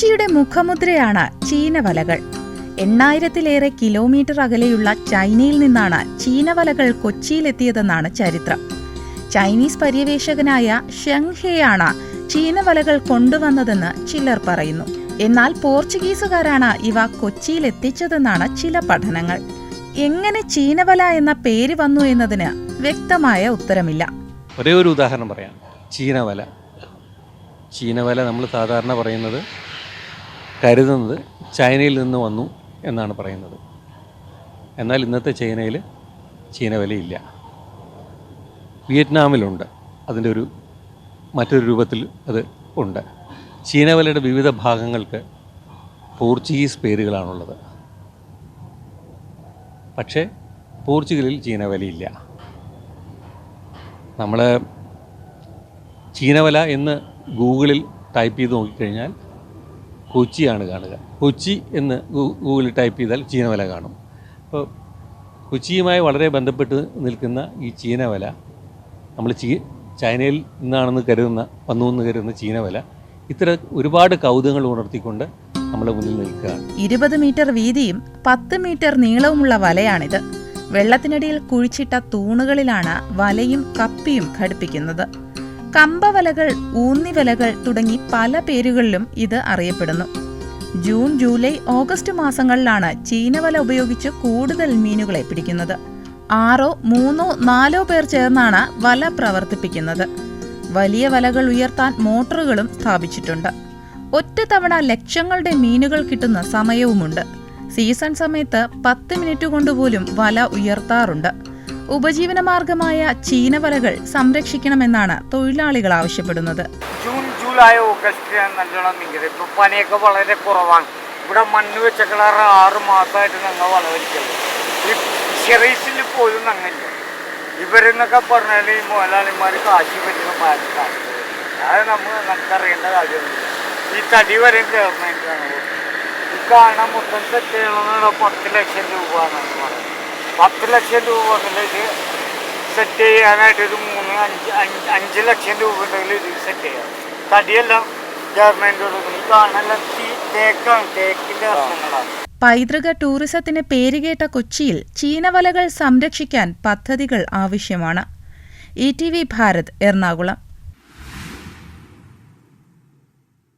കൊച്ചിയുടെ മുഖമുദ്രയാണ് ചീനവലകൾ. എണ്ണായിരത്തിലേറെ കിലോമീറ്റർ അകലെയുള്ള ചൈനയിൽ നിന്നാണ് ചീനവലകൾ കൊച്ചിയിലെത്തിയതെന്നാണ് ചരിത്രം. ചൈനീസ് പര്യവേഷകനായ ഷെങ് ഹെയാണ് ചീനവലകൾ കൊണ്ടുവന്നതെന്ന് ചിലർ പറയുന്നു. എന്നാൽ പോർച്ചുഗീസുകാരാണ് ഇവ കൊച്ചിയിലെത്തിച്ചതെന്നാണ് ചില പഠനങ്ങൾ. എങ്ങനെ ചീനവല എന്ന പേര് വന്നു എന്നതിന് വ്യക്തമായ ഉത്തരമില്ല. ഒരേ ഒരു ഉദാഹരണം പറയാം. ചീനവല. ചീനവല നമ്മൾ സാധാരണ പറയുന്നത് കരുതുന്നത് ചൈനയിൽ നിന്ന് വന്നു എന്നാണ് പറയുന്നത്. എന്നാൽ ഇന്നത്തെ ചൈനയിൽ ചീന വിലയില്ല. വിയറ്റ്നാമിലുണ്ട്. അതിന്റെ ഒരു മറ്റൊരു രൂപത്തിൽ അത് ഉണ്ട്. ചീനവലയുടെ വിവിധ ഭാഗങ്ങൾക്ക് പോർച്ചുഗീസ് പേരുകളാണുള്ളത്. പക്ഷേ പോർച്ചുഗലിൽ ചീന വിലയില്ല. നമ്മൾ ചീനവല എന്ന് ഗൂഗിളിൽ ടൈപ്പ് ചെയ്ത് നോക്കിക്കഴിഞ്ഞാൽ കൊച്ചിയാണ് കാണുക. കൊച്ചി എന്ന് ഗൂഗിളിൽ ടൈപ്പ് ചെയ്താൽ ചീനവല കാണും. അപ്പോൾ കൊച്ചിയുമായി വളരെ ബന്ധപ്പെട്ട് നിൽക്കുന്ന ഈ ചീനവല നമ്മൾ ചീ ചൈനയിൽ നിന്നാണെന്ന് കരുതുന്ന വന്നു എന്ന് കരുതുന്ന ചീനവല ഇത്തരം ഒരുപാട് കൗതുകങ്ങൾ ഉണർത്തിക്കൊണ്ട് നമ്മുടെ മുന്നിൽ നിൽക്കുകയാണ്. ഇരുപത് മീറ്റർ വീതിയും പത്ത് മീറ്റർ നീളവുമുള്ള വലയാണിത്. വെള്ളത്തിനടിയിൽ കുഴിച്ചിട്ട തൂണുകളിലാണ് വലയും കപ്പിയും ഘടിപ്പിക്കുന്നത്. കമ്പവലകൾ ഊന്നിവലകൾ തുടങ്ങി പല പേരുകളിലും ഇത് അറിയപ്പെടുന്നു. ജൂൺ ജൂലൈ ഓഗസ്റ്റ് മാസങ്ങളിലാണ് ചീനവല ഉപയോഗിച്ച് കൂടുതൽ മീനുകളെ പിടിക്കുന്നത്. ആറോ മൂന്നോ നാലോ പേർ ചേർന്നാണ് വല പ്രവർത്തിപ്പിക്കുന്നത്. വലിയ വലകൾ ഉയർത്താൻ മോട്ടോറുകളും സ്ഥാപിച്ചിട്ടുണ്ട്. ഒറ്റ തവണ ലക്ഷങ്ങളുടെ മീനുകൾ കിട്ടുന്ന സമയവുമുണ്ട്. സീസൺ സമയത്ത് പത്ത് മിനിറ്റ് കൊണ്ടുപോലും വല ഉയർത്താറുണ്ട്. ഉപജീവനമാർഗമായ ചീനവലകൾ സംരക്ഷിക്കണമെന്നാണ് തൊഴിലാളികൾ ആവശ്യപ്പെടുന്നത്. ജൂൺ ജൂലൈ ഓഗസ്റ്റ് നല്ലോണം ഇപ്പൊ പനിയൊക്കെ വളരെ കുറവാണ്. ഇവിടെ മണ്ണ് വെച്ച കളർ ആറ് മാസമായിട്ട് ഞങ്ങൾ ഫിഷറീസിൽ പോലും ഞങ്ങളില്ല. ഇവരെന്നൊക്കെ പറഞ്ഞാൽ ഈ മുതലാളിമാർ കാശി പറ്റുന്ന കാശ് അത് നമ്മൾ നമുക്കറിയേണ്ട കാര്യമൊന്നുമില്ല ഈ തടി വരെ ഗവൺമെന്റാണ് ഈ കാണാൻ മൊത്തം സെറ്റ് ചെയ്യണമെന്നുള്ള പത്ത് ലക്ഷം രൂപ എന്നാണ് പറയുന്നത് പത്ത് ലക്ഷം രൂപ മുതലേക്ക് സെറ്റ് ചെയ്യാനായിട്ട് ഒരു മൂന്ന് അഞ്ച് അഞ്ച് അഞ്ച് ലക്ഷം രൂപ ഉണ്ടെങ്കിൽ ഇത് സെറ്റ് ചെയ്യാം. തടിയെല്ലാം ഗവൺമെന്റ് കൊടുക്കും തേക്കാണ് തേക്കിന്റെ അർത്ഥങ്ങളാണ് പൈതൃക ടൂറിസത്തിന് പേരുകേട്ട കൊച്ചിയിൽ ചീനവലകൾ സംരക്ഷിക്കാൻ പദ്ധതികൾ ആവശ്യമാണ്. E T V Bharat Ernakulam.